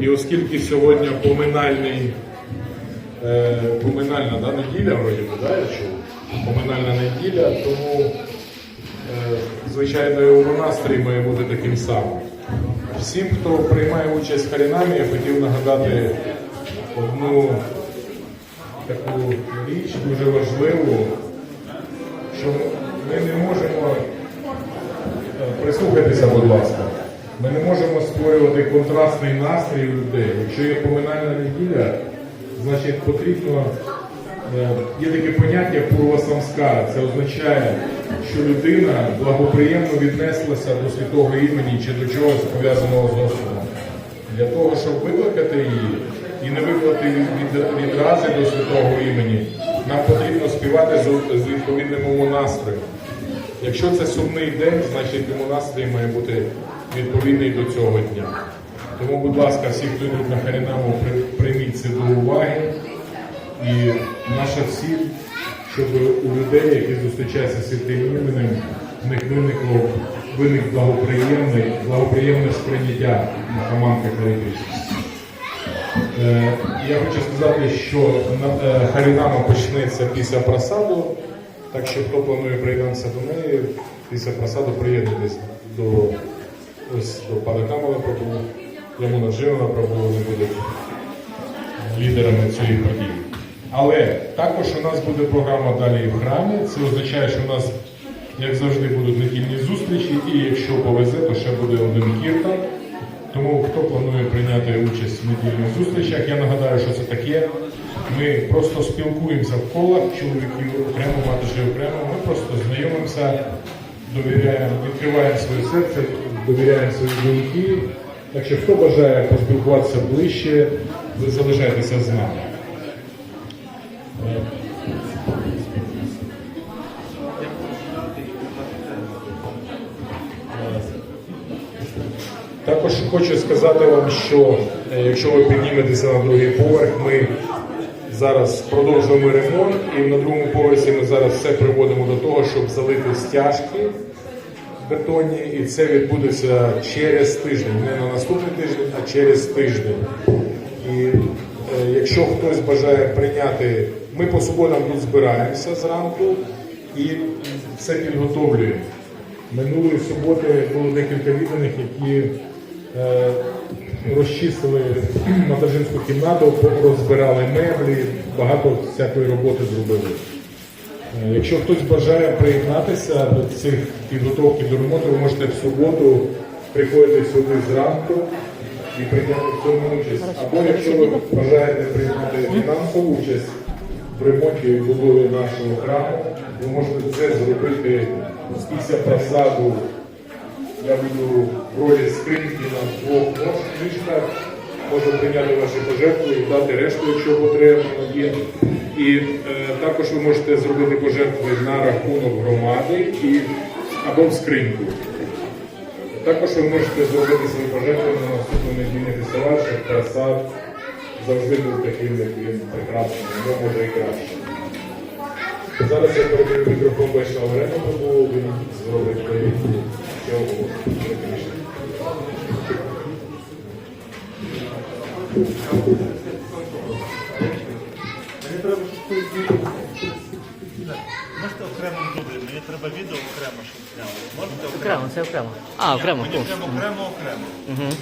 І оскільки сьогодні поминальний, е, поминальна да, неділя, вроді да, я? Поминальна неділя, тому, е, звичайно, і настрій має бути таким самим. Всім, хто приймає участь в Харінамі, я хотів нагадати одну таку річ дуже важливу, що ми не можемо Е, Прислухайтеся, будь ласка. Ми не можемо створювати контрастний настрій у людей. Якщо є поминальна неділя, значить потрібно. е, Є таке поняття пурва самскара. Це означає, що людина благоприємно віднеслася до святого імені чи до чогось пов'язаного з Господом. Для того, щоб викликати її і не викликати від, від, відрази до святого імені, нам потрібно співати з, відповідним настроєм. Якщо це сумний день, значить йому настрій має бути відповідний до цього дня. Тому, будь ласка, всі, хто йдуть на Харінаму, прийміть це до уваги. І наша ціль, щоб у людей, які зустрічаються з святим іменем, в них виникло виник благоприємний, благоприємне сприйняття Махаманки Харикришни. Е, Я хочу сказати, що е, Харінама почнеться після просаду, так що хто планує приєднатися до неї, після просаду приєднуйтесь до ось до Паракамала Прабу, Ямуна Дживана Прабу, вони будуть лідерами цієї події. Але також у нас буде програма далі в храмі. Це означає, що у нас, як завжди, будуть недільні зустрічі, і якщо повезе, то ще буде один кіртан. Тому хто планує прийняти участь в недільних зустрічах, я нагадаю, що це таке. Ми просто спілкуємося в колах, чоловіків окремо, матуші окремо. Ми просто знайомимося, довіряємо, відкриваємо своє серце, довіряємо свої думки. Так що хто бажає поспілкуватися ближче, залишайтеся з нами. Також хочу сказати вам, що е, якщо ви підніметеся на другий поверх, ми зараз продовжуємо ремонт, і на другому поверсі ми зараз все приводимо до того, щоб залити стяжки бетонні, і це відбудеться через тиждень, не на наступний тиждень, а через тиждень. І е, якщо хтось бажає прийняти, ми по суботам тут збираємося зранку і все підготовлюємо. Минулої суботи було декілька відданих, які е, розчистили материнську кімнату, розбирали меблі, багато всякої роботи зробили. Е, Якщо хтось бажає приєднатися до цих підготовки до ремонту, ви можете в суботу приходити сюди зранку і прийняти в цьому участь. Або якщо ви бажаєте прийняти фінансову участь в ремонті і будові нашого храму, ви можете це зробити після просаду. Я буду в ролі скриньки на двох книжках. Можу прийняти ваші пожертви і дати решту, якщо потрібно є. І е, також ви можете зробити пожертви на рахунок громади і, або в скриньку. Також ви можете зробити свої пожертви на наступний недільний фестиваль, щоб краса завжди був таким, як він прекрасний, воно може і краще. Зараз я передаю Мені треба, ти Можете окремо люди, мені треба відео окремо, щоб зняли. Можете окремо? Окремо, це окремо. А, окремо, Мені окремо, окремо. Угу.